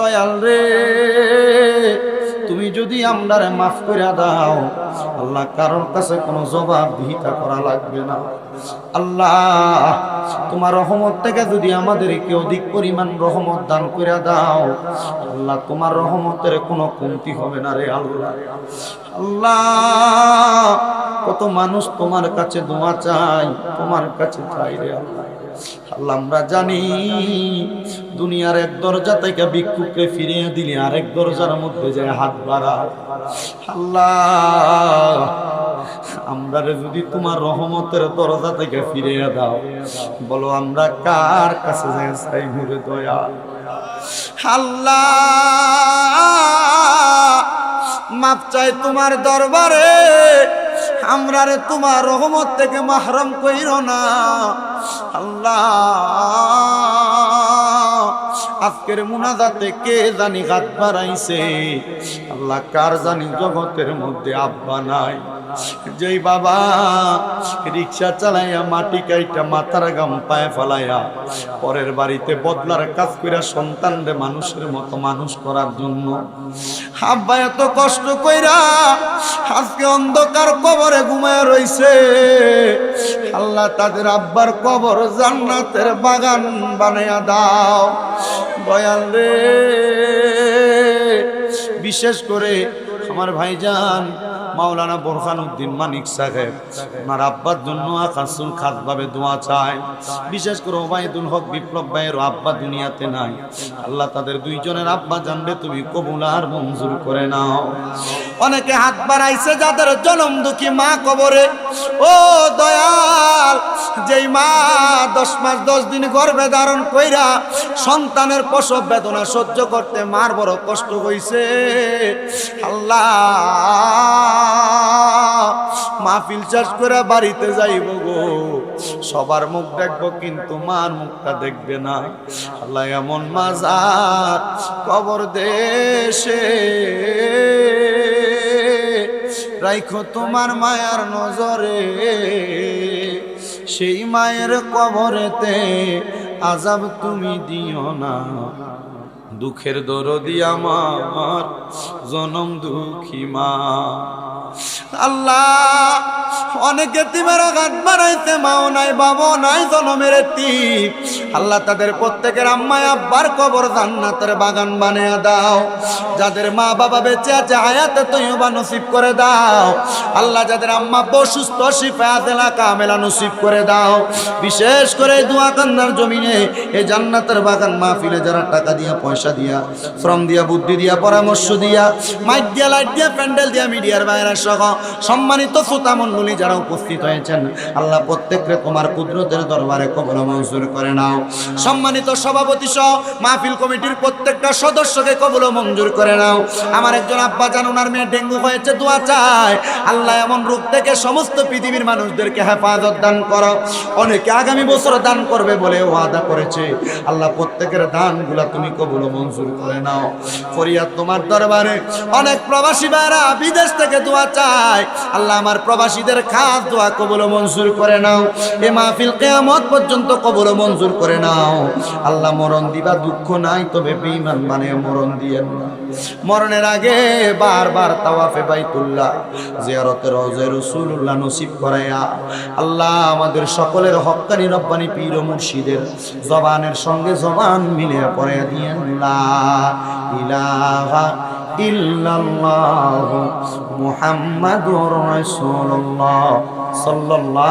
দয়াল রে। তুমি যদি আমরারে মাফ করে দাও, আল্লাহ কারোর কাছে কোনো জবাব দিহিতা করা লাগবে না। আল্লাহ, তোমার রহমত থেকে যদি আমাদেরকে অধিক পরিমাণ রহমত দান করে দাও, আল্লাহ তোমার রহমতের কোনো কমতি হবে না রে আল্লাহ। আল্লাহ, কত মানুষ তোমার কাছে দোয়া চাই তোমার কাছে চাই রে আল্লাহ। আল্লাহ, আমরা জানি দুনিয়ার এক দরজা থেকে ভিক্ষুককে ফিরিয়ে দিলে আরেক দরজার মধ্যে যায় হাত বাড়া। আল্লাহ, আমরা যদি তোমার রহমতের দরজা থেকে ফিরিয়ে দাও, বলো আমরা কার কাছে যাই চাই ঘুরে দয়া? আল্লাহ, মাপ চাই তোমার দরবারে। আমরা রে তোমার রহমত থেকে মাহরম কইর না। আল্লাহ, আজকের মুনাজাতে কে জানি হাত বাড়াইছে? আল্লাহ, কার জানি জগতের মধ্যে আব্বা নাই? যেই বাবা, রিক্সা চালাইয়া মাটি কাইটা মাথার গাম পায়ে ফেলাইয়া, পরের বাড়িতে বদলার কাজ কইরা সন্তানরে মানুষের মতো মানুষ করার জন্য। আব্বা এত কষ্ট কইরা আজকে অন্ধকার কবরে ঘুমায় রইছে। আল্লাহ তাদের আব্বার কবর জান্নাতের বাগান বানাইয়া দাও। দয়াল রে, বিশেষ করে আমার ভাইজান মাওলানা বোরখান উদ্দিন মানিক সাহেব, ওনার আব্বার জন্য আকাশুল খাস ভাবে দোয়া চায়। বিশেষ করে ওবায়দুল হক বিপ্লব ভাইয়ের আব্বা দুনিয়াতে নাই। আল্লাহ তাদের দুইজনের আব্বা জানবে তুমি কবুল আর মঞ্জুর করে নাও। অনেকে হাত বাড়াইছে যাদের জনম দুঃখী মা কবরে। ও দয়াল, যেই মা দশ মাস দশ দিন গর্ভে ধারণ কইরা সন্তানের প্রসব বেদনা সহ্য করতে মার বড় কষ্ট হইছে। আল্লাহ মাহফিল চাষ করে বাড়িতে যাইব গো। সবার মুখ দেখব, কিন্তু মার মুখটা দেখবে না। আল্লাহ এমন মাজার কবর দেশে। রাইখো তোমার মায়ার নজরে। সেই মায়ের কবরেতে আজাব তুমি দিও না। দুঃখের দরদি আমার, জনম দুঃখী মা। আল্লাহ। অনেকে তিমের গাত বানাইতে মাও নাই বাবাও নাই জনমের তীপ আল্লাহ তাদের প্রত্যেকের আম্মায় আব্বার কবর জান্নাতের বাগান বানিয়ে দাও। যাদের মা বাবা বেঁচে আছে, হায়াতে তৈবা নসিব করে দাও। আল্লাহ যাদের আম্মা বসুস্থ শিফায়াত এলাকা মেলা নসিব করে দাও। বিশেষ করে দোয়া কান্নার জমিনে, এই জান্নাতের বাগান মা মাহফিলে যারা টাকা দিয়া, পয়সা দিয়া, শ্রম দিয়া, বুদ্ধি দিয়া, পরামর্শ দিয়া, মাইক দিয়া, লাইট দিয়া, প্যান্ডেল দিয়া, মিডিয়ার বাইরে সহ সম্মানিত শ্রোতা মণ্ডলী যারা উপস্থিত হয়েছেন, আল্লাহ প্রত্যেককে তোমার কুদরতের দরবারে কবর মঞ্জুর করে নাও। সম্মানিত সভাপতি সহ মাহফিল কমিটির প্রত্যেকটা সদস্যকে কবল মঞ্জুর করে নাও। আমার একজন আব্বা জান, ওনার মেয়ে ডেঙ্গু হয়েছে, দোয়া চায়। আল্লাহ এমন রূপ থেকে সমস্ত পৃথিবীর মানুষদেরকে হেফাজত দান করো। অনেকে আগামী বছর দান করবে বলে ওয়াদা করেছে। আল্লাহ প্রত্যেকের দানগুলা তুমি কবুল মঞ্জুর করে নাও। ফরিয়াদ তোমার দরবারে। অনেক প্রবাসী ভাইরা বিদেশ থেকে দোয়া চায়। আল্লাহ আমার প্রবাসীদের খাস দোয়া কবুল মঞ্জুর করে নাও। এ মাহফিল কেয়ামত পর্যন্ত কবুল মঞ্জুর করে নাও। আল্লাহ মরণ দিবা, দুঃখ নাই, তবে বেঈমান মানে মরণ দিয়েন মরণের আগে বারবার তাওয়াফে বাইতুল্লাহ, জিয়ারতে রওজা রাসূলুল্লাহ নসিব করায়া আল্লাহ আমাদের সকলের হক্কানি রব্বানি পীর ও মুর্শিদের জবানের সঙ্গে জবান মিলে পড়ে দিয়েন, লা ইলাহা ইল্লাল্লাহু মুহাম্মাদুর রাসূলুল্লাহ সাল্লাল্লাহু